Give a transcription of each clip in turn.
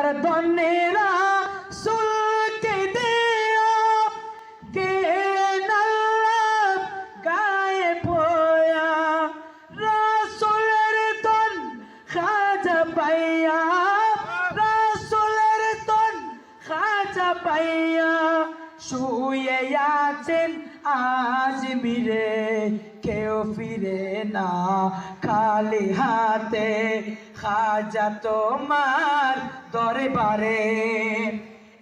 আল্লাহর দন্নেরা সুলকে দেয়া কে নাল্লাহ গায়ে পোয়া, রাসূলের দন খাজা পাইয়া, রাসূলের দন খাজা পাইয়া শুয়ে আছেন আজ মিরে কেউ ফিরে না খালি হাতে। খাজা তোমার দরবারে।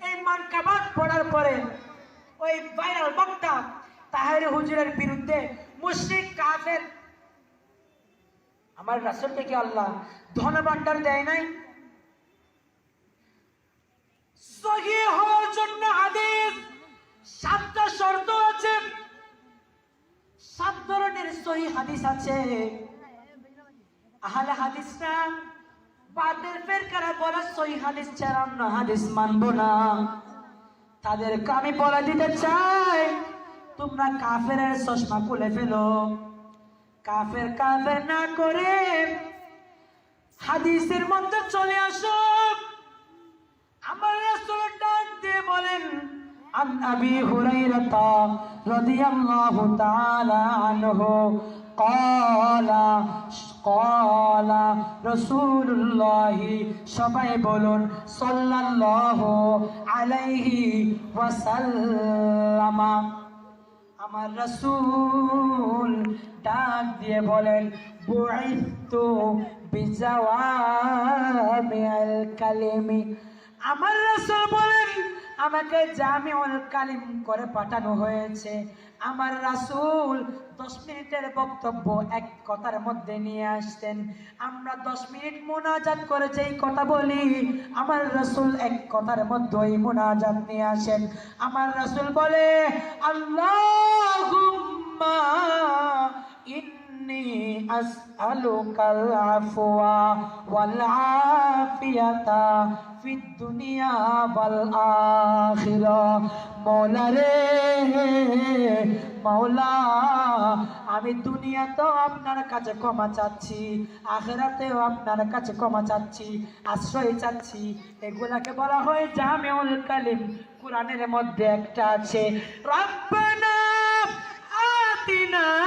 এই মান কাবাত পড়ার পরে ওই ভাইরাল বক্তা তাহের হুজুরের বিরুদ্ধে মুশরিক, কাফের, আমার রাসূলকে কি আল্লাহ ধন ভান্ডার দেয় নাই। সহি হওয়ার জন্য হাদিস, সাতটা শর্ত আছে। সাত ধরনের সহি হাদিস আছে। আহলে হাদিসরা বাদের ফেরকারা বলে সহি হাদিস ছাড়া অন্য হাদিস মানবো না তাদেরকে আমি বলে দিতে চাই তোমরা কাফের চশমা খুলে ফেলো কাফের কাফের না করে হাদিসের মধ্যে চলে আসো আমার রাসূল ডাক দিয়ে বলেন عن أبي هريرة رضي الله تعالى عنه قال কলা রসুল্লাহ সবাই বলুন সাল্লাহ আলাইহি ওয়াসাল্লামা। আমার রসুল ডাক দিয়ে বলেন বিজাওয়া বিজাওয়ামিল কালিমি আমার রসুল বলেন আমাকে জামিউল কালিম করে পাঠানো হয়েছে। আমার রাসূল দশ মিনিটের বক্তব্য এক কথার মধ্যে নিয়ে আসতেন। আমরা দশ মিনিট মোনাজাত করে যেই কথা বলি, আমার রাসূল এক কথার মধ্যে ওই মোনাজাত নিয়ে আসেন। আমার রাসূল বলে, আল্লাহুম্মা إني أسألك العفو والعافية في الدنيا والآخرة মৌলা রে মৌলা আমি দুনিয়াতেও আপনার কাছে ক্ষমা চাচ্ছি আখেরাতেও আপনার কাছে ক্ষমা চাচ্ছি আশ্রয় চাচ্ছি এগুলাকে বলা হয় জামিউল কালিম কোরআনের মধ্যে একটা আছে রব্বানা آتنا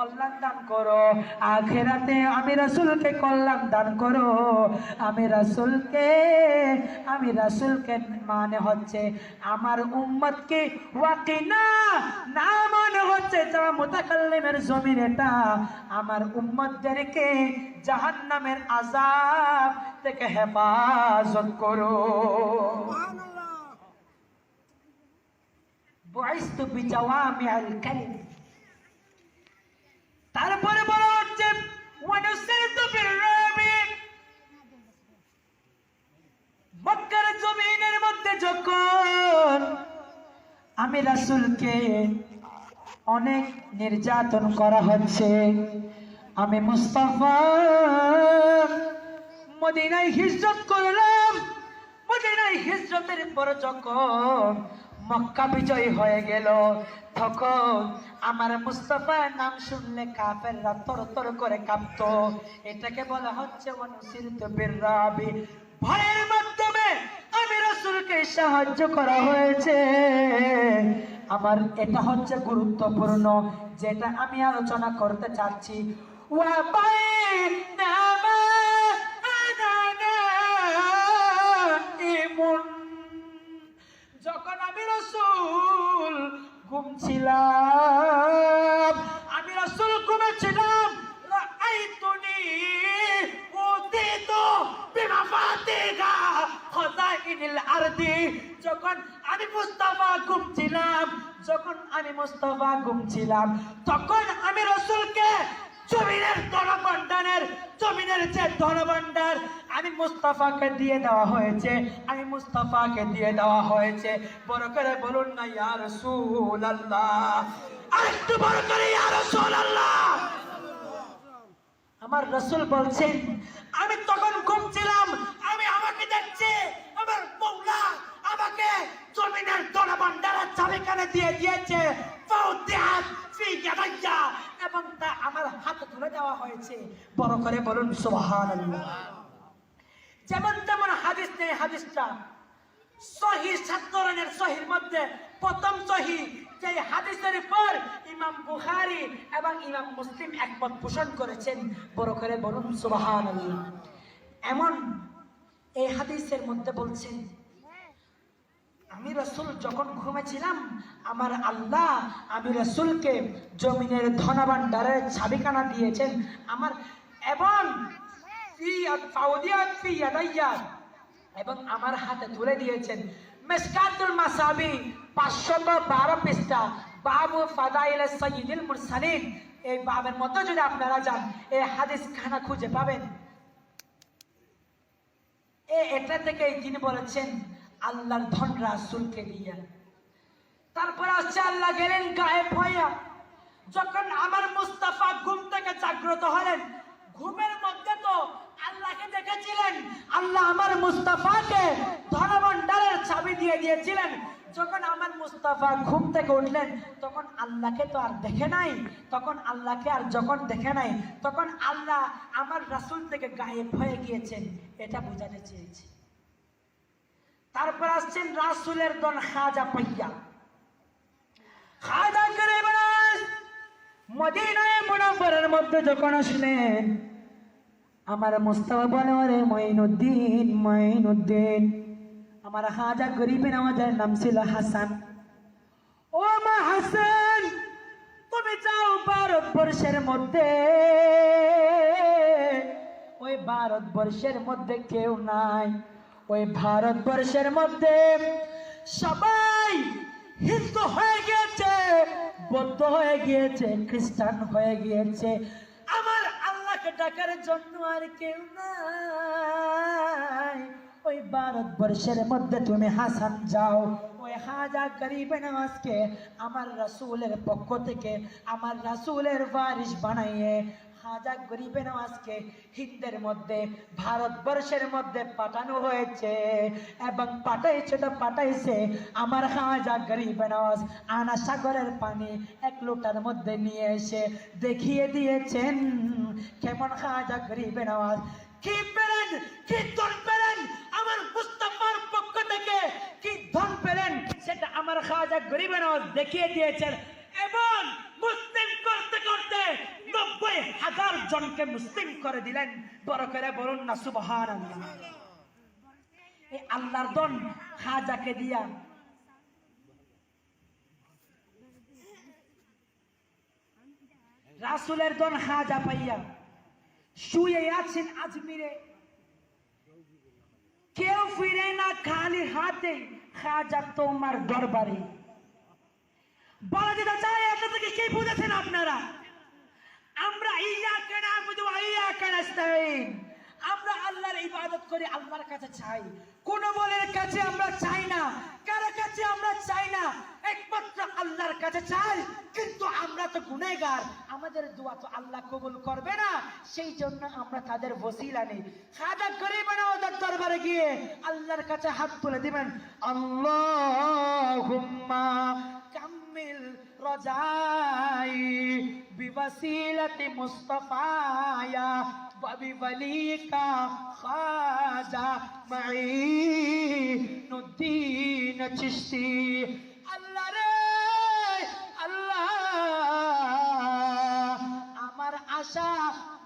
কল্যাণ দান করো। আখেরাতে আমি রাসূলকে কল্যাণ দান করো। আমি রাসূলকে আমি রাসূলকে মানে হচ্ছে আমার উম্মতকে ওয়াকিনা না মনে হচ্ছে যারা মুতাকাল্লিমের জমিন এটা আমার উম্মতদেরকে জাহান্নামের আযাব থেকে হেফাজত করো। বুইস্তু বিজাওয়ামিআল কালিম। তারপরে বলা হচ্ছে মক্কার জমিনের মধ্যে যখন আমি রাসূলকে অনেক নির্যাতন করা হচ্ছে, আমি মুস্তাফা মদিনায় হিজরত করলাম। মদিনায় হিজরতের পর যখন মক্কা বিজয় হয়ে গেল। তখন আমার মুস্তাফার নাম শুনলে কাফেররা তর তর করে কাঁপতো। এটাকে বলা হচ্ছে অনুসিরিত বিরাবি ভয়ের মাধ্যমে আমি রাসূলকে সাহায্য করা হয়েছে। আমার এটা হচ্ছে গুরুত্বপূর্ণ, যেটা আমি আলোচনা করতে চাচ্ছি। যখন রসুল ঘুমছিলাম। আমি রসুল ঘুমেছিলাম। যখন আমি মুস্তাফা যখন মুস্তাফা তখন আমি রসুলকে জমিনের ধনভাণ্ডারের জমিনের যে ধনভাণ্ডার আমি মুস্তাফাকে দিয়ে দেওয়া হয়েছে, আমি মুস্তাফাকে দিয়ে দেওয়া হয়েছে। বড় করে বলুন না, ইয়া রাসূলুল্লাহ। আরেকটু বড় করে, ইয়া আল্লাহ আমার রসুল বলছেন, আমি তখন ঘুমছিলাম, আমি আমাকে দেখছি দিয়ে দিয়েছে। ফাউদিআত ফি ইয়াদাইয়া। এবং তা আমার হাতে তুলে দেওয়া হয়েছে। বড় করে বলুন, সুবহানাল্লাহ। যেমন তেমন হাদিস নেই, হাদিসটা। সহি সাত ধরনের সহির মধ্যে প্রথম সহি যে হাদিসের পর ইমাম বুখারী এবং ইমাম মুসলিম একমত পোষণ করেছেন। বড় করে বলুন, সুবহানাল্লাহ। এমন এই হাদিসের মধ্যে বলছেন রসুল যখন ঘুমেছিলাম, আমার আল্লাহ আমি রসুলকে জমিনের ধনভাণ্ডারের ছাবিখানা দিয়েছেন। আমার এবং এবং আমার হাতে তুলে দিয়েছেন। মেসকাতুল মাসাবি পাঁচশত বারো পৃষ্ঠা। বাবু ফাদাইল মুরসালিন। এই বাবের যদি আপনারা যান, এই হাদিস খানা খুঁজে পাবেন। এটা থেকে তিনি বলেছেন আল্লাহর ধন রাসুলকে দিয়া। তারপর আসছে আল্লাহ গেলেন গায়েব হইয়া। যখন আমার মুস্তাফা ঘুম থেকে জাগ্রত হলেন, ঘুমের মধ্যে তো আল্লাহকে দেখেছিলেন, আল্লাহ আমার মুস্তাফাকে ধনভাণ্ডারের চাবি দিয়ে দিয়েছিলেন। যখন আমার মুস্তাফা ঘুম থেকে উঠলেন, তখন আল্লাহকে তো আর দেখে নাই, তখন আল্লাহকে আর যখন দেখে নাই, তখন আল্লাহ আমার রাসূল থেকে গায়েব হয়ে গিয়েছেন, এটা বোঝাতে চেয়েছে। তারপর আসছেন রাসূলের দন খাজা পাইয়া। খাজা করে মদিনায় মুনাফরের মধ্যে যখন আসলেন, আমার মুস্তাফা বলে, ওরে মঈনুদ্দিন মঈনুদ্দিন। আমার হাজা গরিবের আমাদের নাম ছিল হাসান। ও মা হাসান, তুমি যাও ভারতবর্ষের মধ্যে। ওই ভারতবর্ষের মধ্যে কেউ নাই। ওই ভারতবর্ষের মধ্যে সবাই হিন্দু হয়ে গিয়েছে, বৌদ্ধ হয়ে গিয়েছে, খ্রিস্টান হয়ে গিয়েছে। আমার আল্লাহকে ডাকার জন্য আর কেউ নাই। ওই ভারতবর্ষের মধ্যে তুমি হাসান যাও। ওই হাজা গরিব নামাজকে আমার রাসূলের পক্ষ থেকে, আমার রাসূলের বারিশ বানাইয়ে হাজা গরিব নামাজকে হিন্দের মধ্যে, ভারতবর্ষের মধ্যে পাঠানো হয়েছে। এবং পাঠাইছে তো পাঠাইছে, আমার হাজা গরিব নওয়াজ আনা সাগরের পানি এক লোটার মধ্যে নিয়ে এসে দেখিয়ে দিয়েছেন। কেমন হাজা গরিব নওয়াজ কি পেলেন? কি ধন পেলেন? আমার মুস্তাফার পক্ষ থেকে কি ধন পেলেন? সেটা আমার খাজা গরিব নওয়াজ দেখিয়ে দিয়েছেন এবং মুসলিম করতে করতে নব্বই হাজার জনকে মুসলিম করে দিলেন। বড় করে বলুন না সুবহান এই আল্লাহর দন খাজাকে দিয়া। রাসুলের দন খাজা পাইয়া শুয়ে আছেন আজমিরে। কেউ ফিরে না খালি হাতে, খাজা তোমার দরবারে। বলা যেতে চাই আপনার থেকে কি বুঝেছেন আপনারা? আমরা ইয়া কেন আবুদু ইয়া কেন আস্তাইন আমরা আল্লাহর ইবাদত করি, আল্লাহর কাছে চাই। কোন বলের কাছে আমরা চাই না, কারও কাছে আমরা চাই না। একমাত্র আল্লাহর কাছে চাই, কিন্তু আমরা তো গুনেগার আমাদের দোয়া তো আল্লাহ কবুল করবে না, সেই জন্য আমরা তাদের বসিলা নেই। খাজা গরিব ওদের দরবারে গিয়ে আল্লাহর কাছে হাত তুলে দিবেন। আল্লাহুম্মা কাম্মিল রজাই। বিওয়াসিলাতি মুস্তাফায়া وبوليك خاجة معين الدين চিশতি আল্লাহ রে আল্লাহ আমার আশা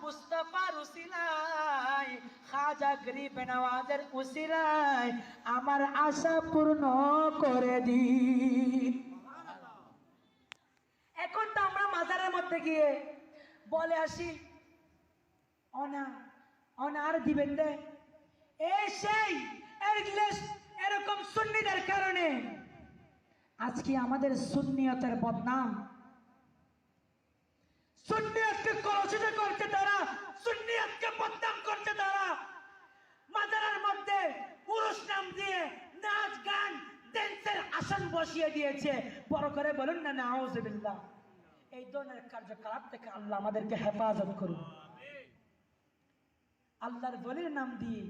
মুস্তাফার উসিলায় খাজা গরিব নওয়াজের উসিলায় আমার আশা পূর্ণ করে দিন মধ্যে গিয়ে বলে আসি, অনা অনার দিবেন রে এই সেই এরকম সুন্নিদের কারণে। আজকে আমাদের সুন্নিয়তের বদনাম। সুন্নিয়তকে কলসিত করছে তারা, সুন্নিয়তকে বদনাম করছে তারা। মাজারের মধ্যে পুরুষ নাম দিয়ে নাচ, গান ড্যান্সের আসন বসিয়ে দিয়েছে। বড় করে বলুন না, নাউজুবিল্লাহ। এই ধরনের কার্যকলাপ থেকে আল্লাহ আমাদেরকে হেফাজত করুন। আল্লাহর বলির নাম দিয়ে।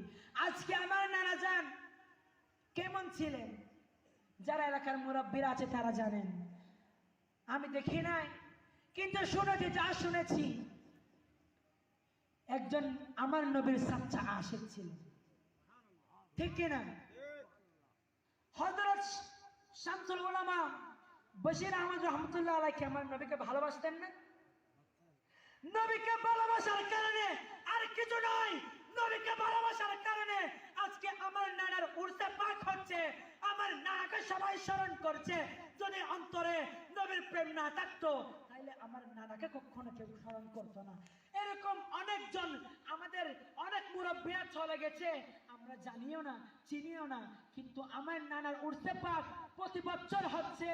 আজকে আমার নানা যান কেমন ছিলেন? যারা এলাকার মুরব্বীরা আছে, তারা জানেন। আমি দেখি নাই, কিন্তু শুনেছি, যা শুনেছি, একজন আমার নবীর সাচ্চা আশেক ছিল। ঠিক কিনা? হজরত শামসুল ওলামা বশির আহমদ রহমতুল্লাহ আলাইকে আমার নবীকে ভালোবাসতেন না? নবীকে ভালোবাসার কারণে আর কিছু নয়। নবীকে ভালোবাসার কারণে আজকে আমার নানার উর্সে পাক হচ্ছে। আমার নানাকে সবাই স্মরণ করছে। যদি অন্তরে নবীর প্রেম না থাকতো, তাইলে আমার নানাকে কখনো কেউ স্মরণ করতো না। এরকম অনেকজন আমাদের অনেক মুরব্বীরা চলে গেছে। আমরা জানিও না, চিনিও না, কিন্তু আমার নানার উর্সে পাক প্রতি বছর হচ্ছে।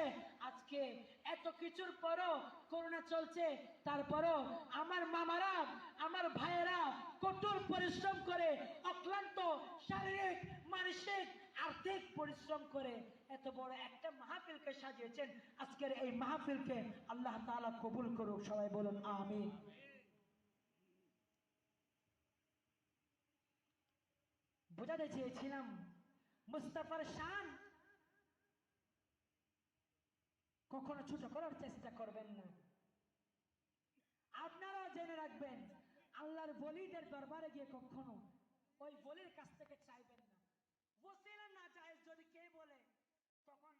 আজকে এত কিছুর পরও করোনা চলছে। তারপরও আমার মামারা, আমার ভাইয়েরা কঠোর পরিশ্রম করে, অক্লান্ত শারীরিক, মানসিক, আর্থিক পরিশ্রম করে এত বড় একটা মাহফিলকে সাজিয়েছেন। আজকের এই মাহফিলকে আল্লাহ তাআলা কবুল করুক। সবাই বলুন, আমিন। বোঝাতে চেয়েছিলাম, মুস্তাফার শান কখনো ছোট করার চেষ্টা করবেন না। আপনারাও জেনে রাখবেন, আল্লাহর বলিদের দরবারে গিয়ে কখনো ওই বলির কাছ থেকে চাইবেন না। বসে না যায় যদি কে বলে, তখন